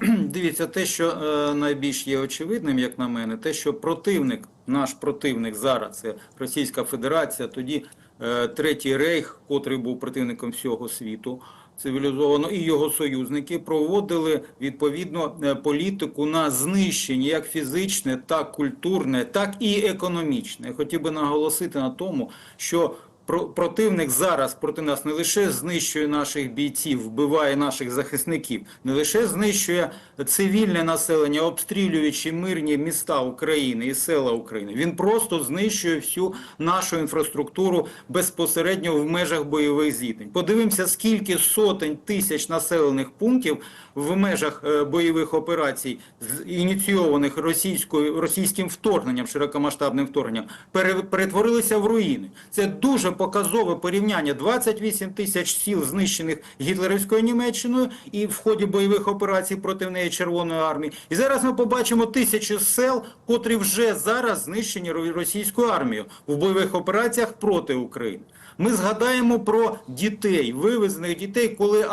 Дивіться, те, що е, найбільш є очевидним, як на мене, те, що противник, наш противник зараз це Російська Федерація, тоді е, Третій Рейх, котрий був противником всього світу цивілізовано, і його союзники проводили відповідно е, політику на знищення як фізичне, так культурне, так і економічне. Я хотів би наголосити на тому, що Противник зараз проти нас не лише знищує наших бійців, вбиває наших захисників, не лише знищує цивільне населення, обстрілюючи мирні міста України і села України. Він просто знищує всю нашу інфраструктуру безпосередньо в межах бойових зіткнень. Подивимося, скільки сотень тисяч населених пунктів в межах е, бойових операцій, ініційованих російською російським вторгненням, широкомасштабним вторгненням, пере- перетворилися в руїни. Це дуже показове порівняння. 28 тисяч сіл знищених гітлерівською Німеччиною і в ході бойових операцій проти неї Червоної армії. І зараз ми побачимо тисячі сел, котрі вже зараз знищені російською армією в бойових операціях проти України. Ми згадаємо про дітей, вивезених дітей, коли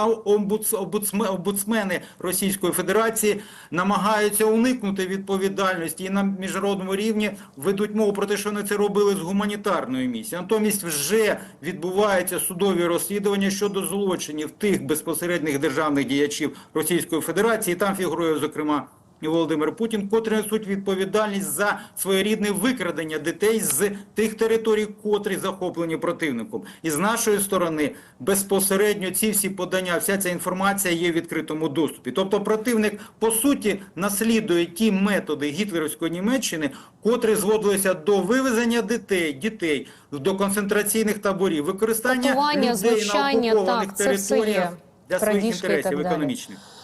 омбудсмени Російської Федерації намагаються уникнути відповідальності і на міжнародному рівні ведуть мову про те, що вони це робили з гуманітарної місії. Натомість вже відбуваються судові розслідування щодо злочинів тих безпосередніх державних діячів Російської Федерації. Там фігурує зокрема і Володимир Путін, котрі несуть відповідальність за своєрідне викрадення дітей з тих територій, котрі захоплені противником. І з нашої сторони безпосередньо ці всі подання, вся ця інформація є в відкритому доступі. Тобто противник по суті наслідує ті методи гітлерівської Німеччини, котрі зводилися до вивезення дітей, дітей до концентраційних таборів, використання Катування, людей на окупованих так, територіях для своїх інтересів економічних.